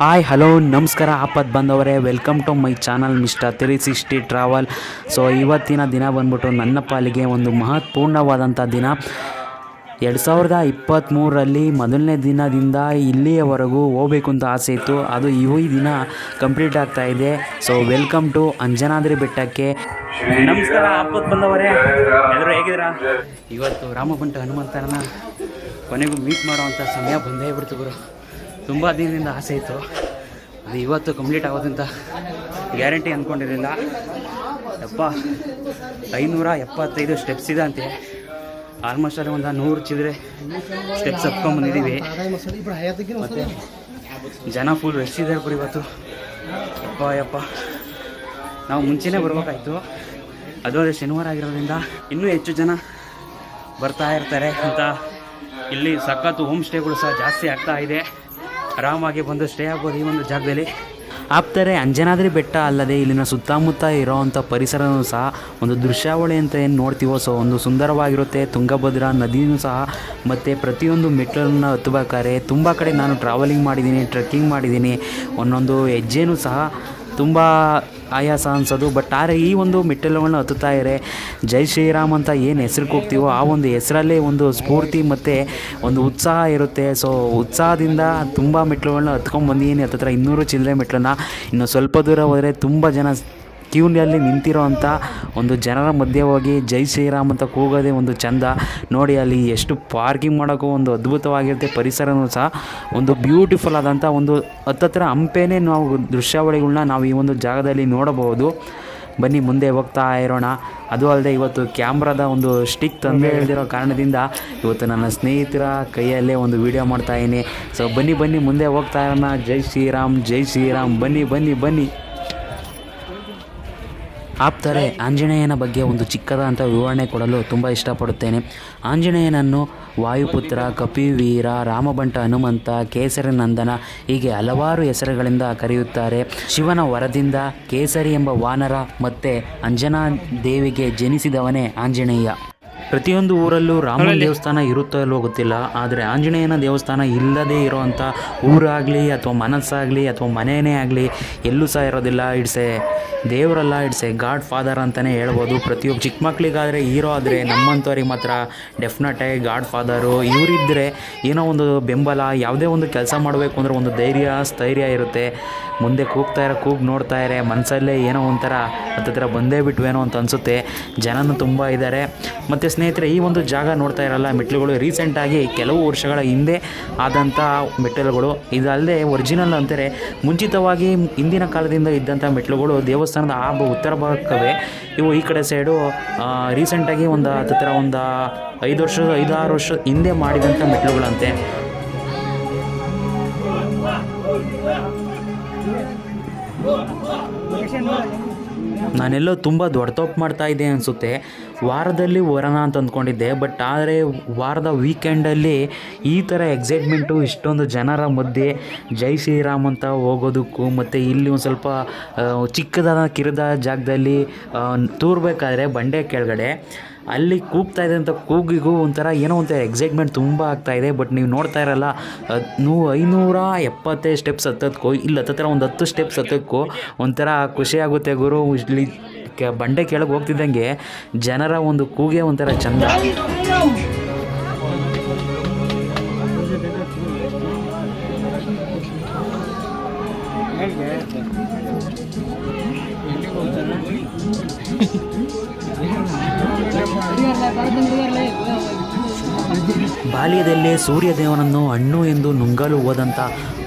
Hi hello ನಮಸ್ಕಾರ ಆಪತ್ ಬಂದವರೇ. Welcome to my channel mister three sixty travel so ಇವತ್ತಿನ ದಿನ ಬಂದ್ಬಿಟ್ಟು ನನ್ನ ಪಾಲಿಗೆ ಒಂದು ಮಹತ್ವಪೂರ್ಣವಾದಂಥ ದಿನ. ಎರಡು ಸಾವಿರದ ಇಪ್ಪತ್ತ್ಮೂರರಲ್ಲಿ ಮೊದಲನೇ ದಿನದಿಂದ ಇಲ್ಲಿಯವರೆಗೂ ಹೋಗ್ಬೇಕು ಅಂತ ಆಸೆ ಇತ್ತು. ಅದು ಇವು ಈ ದಿನ ಕಂಪ್ಲೀಟ್ ಆಗ್ತಾ ಇದೆ. ಸೊ ವೆಲ್ಕಮ್ ಟು ಅಂಜನಾದ್ರಿ ಬೆಟ್ಟಕ್ಕೆ. ನಮಸ್ಕಾರ ಆಪತ್ ಬಂದವರೇ. ಎಲ್ಲರೂ ಹೇಗಿದ್ದೀರಾ? ಇವತ್ತು ರಾಮಬಂಟ ಹನುಮಂತನ ಕೊನೆಗೂ ಮೀಟ್ ಮಾಡುವಂಥ ಸಮಯ ಬಂದೇ ಬಿಡ್ತು ಗುರು. ತುಂಬ ದಿನದಿಂದ ಆಸೆ ಇತ್ತು. ಅದು ಇವತ್ತು ಕಂಪ್ಲೀಟ್ ಆಗೋದಂತ ಗ್ಯಾರಂಟಿ ಅಂದ್ಕೊಂಡಿರಲಿಲ್ಲ ಯಪ್ಪ, ಐನೂರ ಎಪ್ಪತ್ತೈದು ಸ್ಟೆಪ್ಸ್ ಇದೆ ಅಂತೆ. ಆಲ್ಮೋಸ್ಟ್ ಅಲ್ಲಿ ಒಂದು ನೂರು ಚಿದ್ರೆ ಸ್ಟೆಪ್ಸ್ ಹತ್ಕೊಂಡ್ಬಂದಿದ್ದೀವಿ ಮತ್ತು ಜನ ಫುಲ್ ರೆಸ್ಟ್ ಇದೆ ಬಿಡಿ ಇವತ್ತು. ಯಪ್ಪ ಯಪ್ಪ. ನಾವು ಮುಂಚೆನೇ ಬರ್ಬೇಕಾಯ್ತು. ಅದು ಅದೇ ಶನಿವಾರ ಆಗಿರೋದ್ರಿಂದ ಇನ್ನೂ ಹೆಚ್ಚು ಜನ ಬರ್ತಾ ಇರ್ತಾರೆ ಅಂತ ಇಲ್ಲಿ ಸಖತ್ತು ಹೋಮ್ ಸ್ಟೇಗಳು ಸಹ ಜಾಸ್ತಿ ಆಗ್ತಾ ಇದೆ. ಆರಾಮಾಗಿ ಬಂದು ಸ್ಟೇ ಆಗ್ಬೋದು ಈ ಒಂದು ಜಾಗದಲ್ಲಿ. ಆಪ್ತಾರೆ, ಅಂಜನಾದ್ರಿ ಬೆಟ್ಟ ಅಲ್ಲದೆ ಇಲ್ಲಿನ ಸುತ್ತಮುತ್ತ ಇರೋವಂಥ ಪರಿಸರನೂ ಸಹ ಒಂದು ದೃಶ್ಯಾವಳಿ ಅಂತ ಏನು ನೋಡ್ತೀವೋ ಸೊ ಒಂದು ಸುಂದರವಾಗಿರುತ್ತೆ. ತುಂಗಭದ್ರಾ ನದಿಯೂ ಸಹ ಮತ್ತು ಪ್ರತಿಯೊಂದು ಮೆಟ್ಲನ್ನು ಹತ್ತಬೇಕಾದ್ರೆ ತುಂಬ ಕಡೆ ನಾನು ಟ್ರಾವೆಲಿಂಗ್ ಮಾಡಿದ್ದೀನಿ ಟ್ರೆಕ್ಕಿಂಗ್ ಮಾಡಿದ್ದೀನಿ. ಒಂದೊಂದು ಹೆಜ್ಜೆನೂ ಸಹ ತುಂಬ ಆಯಾಸ ಅನ್ಸೋದು ಬಟ್ ಆದರೆ ಈ ಒಂದು ಮೆಟ್ಟಿಲುಗಳನ್ನ ಹತ್ತುತ್ತಾ ಇರೆ ಜೈ ಶ್ರೀರಾಮ್ ಅಂತ ಏನು ಹೆಸ್ರಿಗೆ ಹೋಗ್ತೀವೋ ಆ ಒಂದು ಹೆಸರಲ್ಲೇ ಒಂದು ಸ್ಫೂರ್ತಿ ಮತ್ತು ಒಂದು ಉತ್ಸಾಹ ಇರುತ್ತೆ. ಸೊ ಉತ್ಸಾಹದಿಂದ ತುಂಬ ಮೆಟ್ಲುಗಳನ್ನ ಹತ್ಕೊಂಡು ಬಂದಿದ್ದೀನಿ. ಹತ್ತತ್ರ ಇನ್ನೂರು ಚಿಲ್ಲರೆ ಮೆಟ್ಲನ್ನ ಇನ್ನು ಸ್ವಲ್ಪ ದೂರ ಹೋದರೆ ತುಂಬ ಜನ ಕ್ಯೂನಲ್ಲಿ ನಿಂತಿರೋ ಅಂಥ ಒಂದು ಜನರ ಮಧ್ಯೆ ಹೋಗಿ ಜೈ ಶ್ರೀರಾಮ್ ಅಂತ ಕೂಗೋದೇ ಒಂದು ಚಂದ. ನೋಡಿ ಅಲ್ಲಿ ಎಷ್ಟು ಪಾರ್ಕಿಂಗ್ ಮಾಡೋಕ್ಕೂ ಒಂದು ಅದ್ಭುತವಾಗಿರುತ್ತೆ. ಪರಿಸರನೂ ಸಹ ಒಂದು ಬ್ಯೂಟಿಫುಲ್ ಆದಂಥ ಒಂದು ಹತ್ತತ್ರ ಹಂಪೆನೇ ನಾವು ದೃಶ್ಯಾವಳಿಗಳನ್ನ ನಾವು ಈ ಒಂದು ಜಾಗದಲ್ಲಿ ನೋಡಬಹುದು. ಬನ್ನಿ ಮುಂದೆ ಹೋಗ್ತಾ ಇರೋಣ. ಅದು ಅಲ್ಲದೆ ಇವತ್ತು ಕ್ಯಾಮ್ರಾದ ಒಂದು ಸ್ಟಿಕ್ ತಂದೆ ಹೇಳಿದಿರೋ ಕಾರಣದಿಂದ ಇವತ್ತು ನನ್ನ ಸ್ನೇಹಿತರ ಕೈಯಲ್ಲೇ ಒಂದು ವಿಡಿಯೋ ಮಾಡ್ತಾ ಇದ್ದೀನಿ. ಸೊ ಬನ್ನಿ ಬನ್ನಿ ಮುಂದೆ ಹೋಗ್ತಾ ಇರೋಣ. ಜೈ ಶ್ರೀರಾಮ್ ಜೈ ಶ್ರೀರಾಮ್. ಬನ್ನಿ ಬನ್ನಿ ಬನ್ನಿ. ಆಪ್ತಾರೆ, ಆಂಜನೇಯನ ಬಗ್ಗೆ ಒಂದು ಚಿಕ್ಕದಾದಂಥ ವಿವರಣೆ ಕೊಡಲು ತುಂಬ ಇಷ್ಟಪಡುತ್ತೇನೆ. ಆಂಜನೇಯನನ್ನು ವಾಯುಪುತ್ರ, ಕಪಿವೀರ ರಾಮಬಂಟ ಹನುಮಂತ, ಕೇಸರಿ ನಂದನ ಹೀಗೆ ಹಲವಾರು ಹೆಸರುಗಳಿಂದ ಕರೆಯುತ್ತಾರೆ. ಶಿವನ ವರದಿಂದ ಕೇಸರಿ ಎಂಬ ವಾನರ ಮತ್ತು ಅಂಜನಾ ದೇವಿಗೆ ಜನಿಸಿದವನೇ ಆಂಜನೇಯ. ಪ್ರತಿಯೊಂದು ಊರಲ್ಲೂ ರಾಮನ ದೇವಸ್ಥಾನ ಇರುತ್ತೋ ಇಲ್ವೋ ಗೊತ್ತಿಲ್ಲ ಆದರೆ ಆಂಜನೇಯನ ದೇವಸ್ಥಾನ ಇಲ್ಲದೇ ಇರೋವಂಥ ಊರಾಗಲಿ ಅಥವಾ ಮನಸ್ಸಾಗಲಿ ಅಥವಾ ಮನೆಯೇ ಆಗಲಿ ಎಲ್ಲೂ ಸಹ ಇರೋದಿಲ್ಲ. ಇಟ್ಸ್ ಎ ದೇವರಲ್ಲ ಇಟ್ಸ್ ಎ ಗಾಡ್ ಫಾದರ್ ಅಂತಲೇ ಹೇಳ್ಬೋದು. ಪ್ರತಿಯೊಬ್ಬ ಚಿಕ್ಕ ಮಕ್ಕಳಿಗಾದರೆ ಹೀರೋ ಆದರೆ ನಮ್ಮಂಥವ್ರಿಗೆ ಮಾತ್ರ ಡೆಫಿನೆಟಾಗಿ ಗಾಡ್ ಫಾದರು ಇವರಿದ್ದರೆ ಏನೋ ಒಂದು ಬೆಂಬಲ ಯಾವುದೇ ಒಂದು ಕೆಲಸ ಮಾಡಬೇಕು ಅಂದರೆ ಒಂದು ಧೈರ್ಯ ಸ್ಥೈರ್ಯ ಇರುತ್ತೆ. ಮುಂದೆ ಕೂಗ್ತಾ ಇರೋ ಕೂಗ್ ನೋಡ್ತಾ ಇರೆ ಮನಸ್ಸಲ್ಲೇ ಏನೋ ಒಂಥರ ಹತ್ತತ್ರ ಬಂದೇ ಬಿಟ್ವೇನೋ ಅಂತ ಅನಿಸುತ್ತೆ. ಜನನೂ ತುಂಬ ಇದ್ದಾರೆ ಮತ್ತು ಸ್ನೇಹಿತರೆ, ಈ ಒಂದು ಜಾಗ ನೋಡ್ತಾ ಇರಲ್ಲ ಮೆಟ್ಲುಗಳು ರೀಸೆಂಟಾಗಿ ಕೆಲವು ವರ್ಷಗಳ ಹಿಂದೆ ಆದಂಥ ಮೆಟ್ಟಲುಗಳು. ಇದಲ್ಲದೆ ಒರಿಜಿನಲ್ ಅಂತಾರೆ, ಮುಂಚಿತವಾಗಿ ಹಿಂದಿನ ಕಾಲದಿಂದ ಇದ್ದಂಥ ಮೆಟ್ಲುಗಳು ದೇವಸ್ಥಾನದ ಆ ಉತ್ತರ ಭಾಗಕ್ಕವೇ. ಇವು ಈ ಕಡೆ ಸೈಡು ರೀಸೆಂಟಾಗಿ ಒಂದು ಹತ್ತಿರ ಒಂದು ಐದು ವರ್ಷ ಐದಾರು ವರ್ಷ ಹಿಂದೆ ಮಾಡಿದಂಥ ಮೆಟ್ಲುಗಳಂತೆ ನಾನೆಲ್ಲೋ ತುಂಬ ದೊಡ್ಡ ಮಾಡ್ತಾ ಇದ್ದೆ ಅನಿಸುತ್ತೆ. ವಾರದಲ್ಲಿ ವರಣ ಅಂತ ಅಂದ್ಕೊಂಡಿದ್ದೆ ಬಟ್ ಆದರೆ ವಾರದ ವೀಕೆಂಡಲ್ಲಿ ಈ ಥರ ಎಕ್ಸೈಟ್ಮೆಂಟು ಇಷ್ಟೊಂದು ಜನರ ಮಧ್ಯೆ ಜೈ ಶ್ರೀರಾಮ್ ಅಂತ ಹೋಗೋದಕ್ಕೂ ಮತ್ತು ಇಲ್ಲಿ ಒಂದು ಸ್ವಲ್ಪ ಚಿಕ್ಕದಾದ ಕಿರಿದ ಜಾಗದಲ್ಲಿ ತೂರ್ಬೇಕಾದ್ರೆ ಬಂಡೆ ಕೆಳಗಡೆ. ಅಲ್ಲಿ ಕೂಗ್ತಾ ಇದ್ದಂಥ ಕೂಗಿಗೂ ಒಂಥರ ಏನೋ ಒಂಥರ ಎಕ್ಸೈಟ್ಮೆಂಟ್ ತುಂಬ ಆಗ್ತಾ ಇದೆ ಬಟ್ ನೀವು ನೋಡ್ತಾ ಇರಲ್ಲ ನೂ ಐನೂರ ಎಪ್ಪತ್ತೈದು ಸ್ಟೆಪ್ಸ್ ಹತ್ತೋದಕ್ಕೂ ಇಲ್ಲ ಹತ್ತತ್ರ ಒಂದು ಹತ್ತು ಸ್ಟೆಪ್ಸ್ ಹತ್ತೋಕ್ಕೂ ಒಂಥರ ಖುಷಿಯಾಗುತ್ತೆ ಗುರು. ಇಲ್ಲಿ ಬಂಡೆ ಕೆಳಗೆ ಹೋಗ್ತಿದ್ದಂಗೆ ಜನರ ಒಂದು ಕೂಗೆ ಒಂಥರ ಚಂದ. வரல படத்துல வரல ಬಾಲ್ಯದಲ್ಲೇ ಸೂರ್ಯದೇವನನ್ನು ಹಣ್ಣು ಎಂದು ನುಂಗಲು ಹೋದಂಥ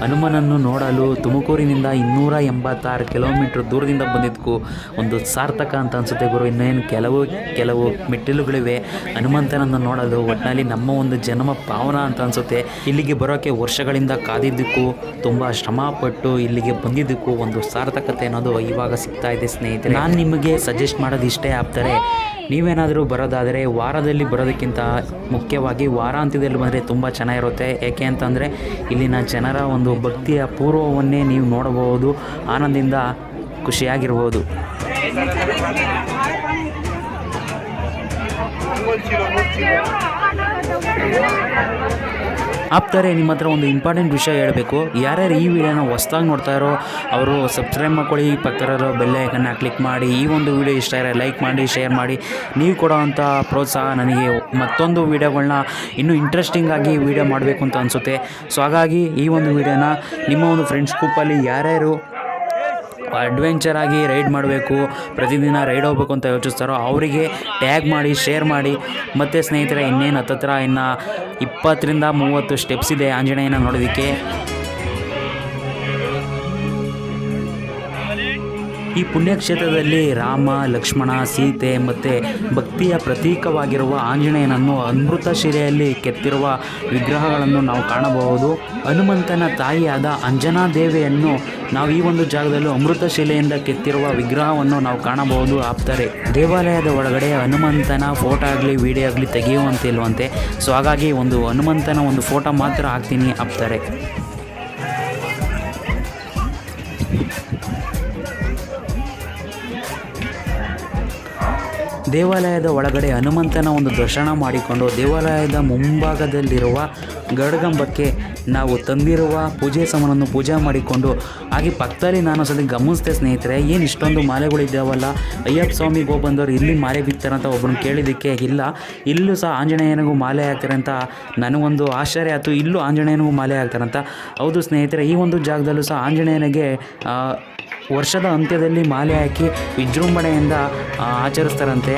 ಹನುಮನನ್ನು ನೋಡಲು ತುಮಕೂರಿನಿಂದ ಇನ್ನೂರ ಎಂಬತ್ತಾರು ಕಿಲೋಮೀಟ್ರ್ ದೂರದಿಂದ ಬಂದಿದ್ದಕ್ಕೂ ಒಂದು ಸಾರ್ಥಕ ಅಂತ ಅನಿಸುತ್ತೆ ಗುರು. ಇನ್ನೇನು ಕೆಲವು ಕೆಲವು ಮೆಟ್ಟಿಲುಗಳಿವೆ. ಹನುಮಂತನನ್ನು ನೋಡಲು ಒಟ್ಟಿನಲ್ಲಿ ನಮ್ಮ ಒಂದು ಜನ್ಮ ಪಾವನ ಅಂತ ಅನಿಸುತ್ತೆ. ಇಲ್ಲಿಗೆ ಬರೋಕ್ಕೆ ವರ್ಷಗಳಿಂದ ಕಾದಿದ್ದಕ್ಕೂ, ತುಂಬ ಶ್ರಮಪಟ್ಟು ಇಲ್ಲಿಗೆ ಬಂದಿದ್ದಕ್ಕೂ ಒಂದು ಸಾರ್ಥಕತೆ ಅನ್ನೋದು ಇವಾಗ ಸಿಗ್ತಾ ಇದೆ ಸ್ನೇಹಿತರೆ. ನಾನು ನಿಮಗೆ ಸಜೆಸ್ಟ್ ಮಾಡೋದು ಇಷ್ಟೇ ಆಗ್ತಾರೆ. ನೀವೇನಾದರೂ ಬರೋದಾದರೆ ವಾರದಲ್ಲಿ ಬರೋದಕ್ಕಿಂತ ಮುಖ್ಯವಾಗಿ ವಾರಾಂತ್ಯದಲ್ಲಿ ಬಂದರೆ ತುಂಬ ಚೆನ್ನಾಗಿರುತ್ತೆ. ಏಕೆ ಅಂತಂದರೆ ಇಲ್ಲಿನ ಜನರ ಒಂದು ಭಕ್ತಿಯ ಪೂರ್ವವನ್ನೇ ನೀವು ನೋಡಬಹುದು, ಆನಂದದಿಂದ ಖುಷಿಯಾಗಿರ್ಬೋದು. ಆಪ್ತಾರೆ, ನಿಮ್ಮ ಹತ್ರ ಒಂದು ಇಂಪಾರ್ಟೆಂಟ್ ವಿಷಯ ಹೇಳಬೇಕು. ಯಾರ್ಯಾರು ಈ ವಿಡಿಯೋನ ಹೊಸ್ದಾಗಿ ನೋಡ್ತಾ ಇರೋ, ಅವರು ಸಬ್ಸ್ಕ್ರೈಬ್ ಮಾಡ್ಕೊಳ್ಳಿ ಪಕ್ಕದಲ್ಲಿರೋ ಬೆಲ್ ಐಕನ್ನ ಕ್ಲಿಕ್ ಮಾಡಿ, ಈ ಒಂದು ವಿಡಿಯೋ ಇಷ್ಟ ಇರೋ ಲೈಕ್ ಮಾಡಿ ಶೇರ್ ಮಾಡಿ. ನೀವು ಕೊಡೋವಂಥ ಪ್ರೋತ್ಸಾಹ ನನಗೆ ಮತ್ತೊಂದು ವಿಡಿಯೋಗಳನ್ನ ಇನ್ನೂ ಇಂಟ್ರೆಸ್ಟಿಂಗಾಗಿ ವಿಡಿಯೋ ಮಾಡಬೇಕು ಅಂತ ಅನಿಸುತ್ತೆ. ಸೊ ಹಾಗಾಗಿ ಈ ಒಂದು ವಿಡಿಯೋನ ನಿಮ್ಮ ಒಂದು ಫ್ರೆಂಡ್ಸ್ ಗ್ರೂಪಲ್ಲಿ ಯಾರ್ಯಾರು ಅಡ್ವೆಂಚರ್ ಆಗಿ ರೈಡ್ ಮಾಡಬೇಕು. ಪ್ರತಿದಿನ ರೈಡ್ ಹೋಗ್ಬೇಕು ಅಂತ ಯೋಚಿಸ್ತಾರೋ ಅವರಿಗೆ ಟ್ಯಾಗ್ ಮಾಡಿ ಶೇರ್ ಮಾಡಿ. ಮತ್ತು ಸ್ನೇಹಿತರೆ, ಇನ್ನೇನು ಹತ್ತತ್ರ? ಇನ್ನು ಇಪ್ಪತ್ತರಿಂದ ಮೂವತ್ತು ಸ್ಟೆಪ್ಸ್ ಇದೆ ಆಂಜನೇಯನ ನೋಡೋದಕ್ಕೆ. ಈ ಪುಣ್ಯಕ್ಷೇತ್ರದಲ್ಲಿ ರಾಮ, ಲಕ್ಷ್ಮಣ, ಸೀತೆ ಮತ್ತು ಭಕ್ತಿಯ ಪ್ರತೀಕವಾಗಿರುವ ಆಂಜನೇಯನನ್ನು ಅಮೃತ ಶಿಲೆಯಲ್ಲಿ ಕೆತ್ತಿರುವ ವಿಗ್ರಹಗಳನ್ನು ನಾವು ಕಾಣಬಹುದು. ಹನುಮಂತನ ತಾಯಿಯಾದ ಅಂಜನಾ ದೇವಿಯನ್ನು ನಾವು ಈ ಒಂದು ಜಾಗದಲ್ಲಿ ಅಮೃತ ಶಿಲೆಯಿಂದ ಕೆತ್ತಿರುವ ವಿಗ್ರಹವನ್ನು ನಾವು ಕಾಣಬಹುದು ಆಪ್ತಾರೆ. ದೇವಾಲಯದ ಒಳಗಡೆ ಹನುಮಂತನ ಫೋಟೋ ಆಗಲಿ, ವಿಡಿಯೋ ಆಗಲಿ ತೆಗೆಯುವಂತಿಲ್ವಂತೆ ಸೊ, ಹಾಗಾಗಿ ಒಂದು ಹನುಮಂತನ ಒಂದು ಫೋಟೋ ಮಾತ್ರ ಹಾಕ್ತೀನಿ ಆಪ್ತಾರೆ. ದೇವಾಲಯದ ಒಳಗಡೆ ಹನುಮಂತನ ಒಂದು ದರ್ಶನ ಮಾಡಿಕೊಂಡು ದೇವಾಲಯದ ಮುಂಭಾಗದಲ್ಲಿರುವ ಗರುಡಗಂಬಕ್ಕೆ ನಾವು ತಂದಿರುವ ಪೂಜೆ ಸಾಮಾನನ್ನು ಪೂಜೆ ಮಾಡಿಕೊಂಡು, ಹಾಗೆ ಪಕ್ಕದಲ್ಲಿ ನಾನು ಸಲ ಗಮನಿಸಿದೆ ಸ್ನೇಹಿತರೆ, ಏನು ಇಷ್ಟೊಂದು ಮಾಲೆಗಳಿದ್ದಾವಲ್ಲ ಅಯ್ಯಪ್ಪ ಸ್ವಾಮಿಗೆ ಹೋಗಿ ಬಂದವರು ಇಲ್ಲಿ ಮಾಲೆ ಬಿತ್ತಾರೆ ಒಬ್ಬರು ಕೇಳಿದ್ದಕ್ಕೆ ಇಲ್ಲ. ಇಲ್ಲೂ ಸಹ ಆಂಜನೇಯನಿಗೂ ಮಾಲೆ ಹಾಕ್ತಾರೆ ಅಂತ ನನಗೊಂದು ಆಶ್ಚರ್ಯ ಆಯಿತು. ಇಲ್ಲೂ ಆಂಜನೇಯನಿಗೂ ಮಾಲೆ ಹಾಕ್ತಾರಂತ ಹೌದು ಸ್ನೇಹಿತರೆ, ಈ ಒಂದು ಜಾಗದಲ್ಲೂ ಸಹ ಆಂಜನೇಯನಿಗೆ ವರ್ಷದ ಅಂತ್ಯದಲ್ಲಿ ಮಾಲೆ ಹಾಕಿ ವಿಜೃಂಭಣೆಯಿಂದ ಆಚರಿಸ್ತಾರಂತೆ.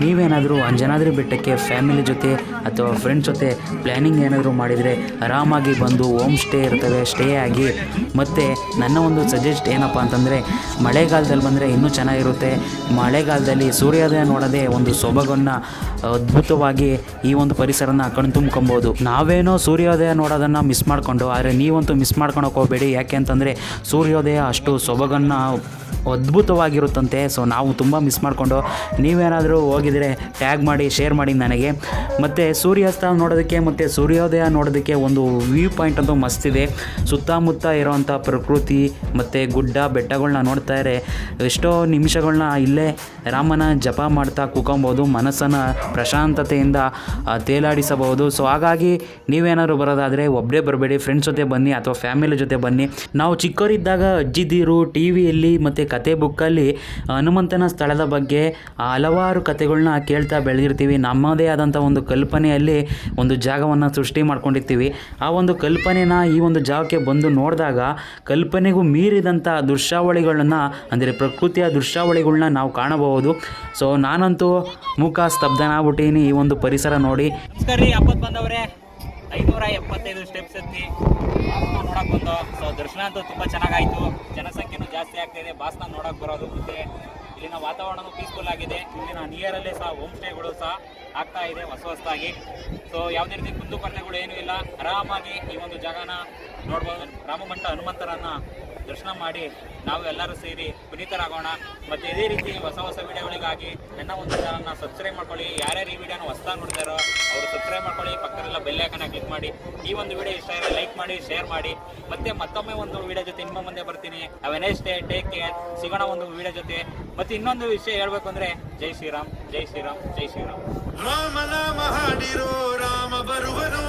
ನೀವೇನಾದರೂ ಅಂಜನಾದ್ರಿ ಬೆಟ್ಟಕ್ಕೆ ಫ್ಯಾಮಿಲಿ ಜೊತೆ ಅಥವಾ ಫ್ರೆಂಡ್ಸ್ ಜೊತೆ ಪ್ಲ್ಯಾನಿಂಗ್ ಏನಾದರೂ ಮಾಡಿದರೆ ಆರಾಮಾಗಿ ಬಂದು ಹೋಮ್ ಸ್ಟೇ ಇರ್ತವೆ ಸ್ಟೇ ಆಗಿ. ಮತ್ತು ನನ್ನ ಒಂದು ಸಜೆಸ್ಟ್ ಏನಪ್ಪ ಅಂತಂದರೆ, ಮಳೆಗಾಲದಲ್ಲಿ ಬಂದರೆ ಇನ್ನೂ ಚೆನ್ನಾಗಿರುತ್ತೆ. ಮಳೆಗಾಲದಲ್ಲಿ ಸೂರ್ಯೋದಯ ನೋಡದೆ ಒಂದು ಸೊಬಗನ್ನು ಅದ್ಭುತವಾಗಿ ಈ ಒಂದು ಪರಿಸರನ ಕಣ್ತುಂಬ್ಕೊಬೋದು ನಾವೇನೋ ಸೂರ್ಯೋದಯ ನೋಡೋದನ್ನು ಮಿಸ್ ಮಾಡಿಕೊಂಡು, ಆದರೆ ನೀವಂತೂ ಮಿಸ್ ಮಾಡ್ಕೊಳಕ್ಕೆ ಹೋಗಬೇಡಿ. ಯಾಕೆ ಅಂತಂದರೆ ಸೂರ್ಯೋದಯ ಅಷ್ಟು ಸೊಬಗನ್ನು ಅದ್ಭುತವಾಗಿರುತ್ತಂತೆ. ಸೊ ನಾವು ತುಂಬ ಮಿಸ್ ಮಾಡಿಕೊಂಡು ನೀವೇನಾದರೂ ಹೋಗಿದರೆ ಟ್ಯಾಗ್ ಮಾಡಿ ಶೇರ್ ಮಾಡಿ ನನಗೆ. ಮತ್ತು ಸೂರ್ಯಾಸ್ತ ನೋಡೋದಕ್ಕೆ ಮತ್ತು ಸೂರ್ಯೋದಯ ನೋಡೋದಕ್ಕೆ ಒಂದು ವ್ಯೂ ಪಾಯಿಂಟ್ ಅಂತೂ ಮಸ್ತ್ ಇದೆ. ಸುತ್ತಮುತ್ತ ಇರೋವಂಥ ಪ್ರಕೃತಿ ಮತ್ತು ಗುಡ್ಡ ಬೆಟ್ಟಗಳನ್ನ ನೋಡ್ತಾ ಇದ್ರೆ ಎಷ್ಟೋ ನಿಮಿಷಗಳನ್ನ ಇಲ್ಲೇ ರಾಮನ ಜಪ ಮಾಡ್ತಾ ಕೂಕೊಬೋದು ಮನಸ್ಸನ್ನು ಪ್ರಶಾಂತತೆಯಿಂದ ತೇಲಾಡಿಸಬಹುದು. ಸೊ ಹಾಗಾಗಿ ನೀವೇನಾದ್ರು ಬರೋದಾದರೆ ಒಬ್ಬರೇ ಬರಬೇಡಿ. ಫ್ರೆಂಡ್ಸ್ ಜೊತೆ ಬನ್ನಿ ಅಥವಾ ಫ್ಯಾಮಿಲಿ ಜೊತೆ ಬನ್ನಿ. ನಾವು ಚಿಕ್ಕವರಿದ್ದಾಗ ಅಜ್ಜಿದಿರು ಟಿ ವಿಯಲ್ಲಿ ಮತ್ತು ಕತೆ ಬುಕ್ಕಲ್ಲಿ ಹನುಮಂತನ ಸ್ಥಳದ ಬಗ್ಗೆ ಹಲವಾರು ಕತೆಗಳನ್ನ ಕೇಳ್ತಾ ಬೆಳೆದಿರ್ತೀವಿ. ನಮ್ಮದೇ ಆದಂಥ ಒಂದು ಕಲ್ಪನೆಯಲ್ಲಿ ಒಂದು ಜಾಗವನ್ನು ಸೃಷ್ಟಿ ಮಾಡ್ಕೊಂಡಿರ್ತೀವಿ. ಆ ಒಂದು ಕಲ್ಪನೆನ ಈ ಒಂದು ಜಾಗಕ್ಕೆ ಬಂದು ನೋಡಿದಾಗ ಕಲ್ಪನೆಗೂ ಮೀರಿದಂಥ ದೃಶ್ಯಾವಳಿಗಳನ್ನು, ಅಂದರೆ ಪ್ರಕೃತಿಯ ದೃಶ್ಯಾವಳಿಗಳನ್ನ ನಾವು ಕಾಣಬಹುದು. ಸೊ ನಾನಂತೂ ಮುಖ ಸ್ತಬ್ಧನಾಗ್ಬಿಟ್ಟೀನಿ ಈ ಒಂದು ಪರಿಸರ ನೋಡಿ. ಐನೂರ ಎಪ್ಪತ್ತೈದು ಸ್ಟೆಪ್ಸ್ ಎತ್ತಿ ನೋಡಕ್ ಬಂದು. ಸೊ ದರ್ಶನ ಅಂತೂ ತುಂಬಾ ಚೆನ್ನಾಗಾಯ್ತು. ಜನಸಂಖ್ಯೆನೂ ಜಾಸ್ತಿ ಆಗ್ತಿದೆ ಬಾಸ್ನ ನೋಡಕ್ ಬರೋದು ಮತ್ತೆ ಇಲ್ಲಿನ ವಾತಾವರಣನೂ ಪೀಸ್ಫುಲ್ ಆಗಿದೆ. ಇಲ್ಲಿನ ನಿಯರಲ್ಲೇ ಸಹ ಹೋಮ್ ಸ್ಟೇಗಳು ಸಹ ಆಗ್ತಾ ಇದೆ ಹೊಸ ಹೊಸದಾಗಿ. ಸೊ ಯಾವುದೇ ರೀತಿ ಕುಂದುಕೊರತೆಗಳು ಏನೂ ಇಲ್ಲ. ಆರಾಮಾಗಿ ಈ ಒಂದು ಜಾಗನ ನೋಡ್ಬೋದು. ರಾಮಮಂಟ ಹನುಮಂತರನ್ನ ದರ್ಶನ ಮಾಡಿ ನಾವು ಎಲ್ಲರೂ ಸೇರಿ ಪುನೀತರಾಗೋಣ. ಮತ್ತು ಇದೇ ರೀತಿ ಹೊಸ ಹೊಸ ವಿಡಿಯೋಗಳಿಗಾಗಿ ನನ್ನ ಒಂದು ಚಾನಲ್ನ ಸಬ್ಸ್ಕ್ರೈಬ್ ಮಾಡ್ಕೊಳ್ಳಿ. ಯಾರ್ಯಾರು ಈ ವಿಡಿಯೋನ ಹೊಸ ನೋಡಿದಾರೋ ಅವರು ಸಬ್ಸ್ಕ್ರೈಬ್ ಮಾಡ್ಕೊಳ್ಳಿ. ಪಕ್ಕದಲ್ಲ ಹಾಕೋಣ ಕ್ಲಿಕ್ ಮಾಡಿ. ಈ ಒಂದು ವಿಡಿಯೋ ಇಷ್ಟ ಆದರೆ ಲೈಕ್ ಮಾಡಿ ಶೇರ್ ಮಾಡಿ. ಮತ್ತೆ ಮತ್ತೊಮ್ಮೆ ಒಂದು ವಿಡಿಯೋ ಜೊತೆ ನಿಮ್ಮ ಮುಂದೆ ಬರ್ತೀನಿ. ನೆಕ್ಸ್ಟ್ ಡೇ ಟೇಕ್ ಕೇರ್ ಸಿಗೋಣ ಒಂದು ವಿಡಿಯೋ ಜೊತೆ. ಮತ್ತು ಇನ್ನೊಂದು ವಿಷಯ ಹೇಳ್ಬೇಕು ಅಂದರೆ ಜೈ ಶ್ರೀರಾಮ್ ಜೈ ಶ್ರೀರಾಮ್ ಜೈ ಶ್ರೀರಾಮ್. ರಾಮ ನಾಮ ರಾಮ ಬರುವನು.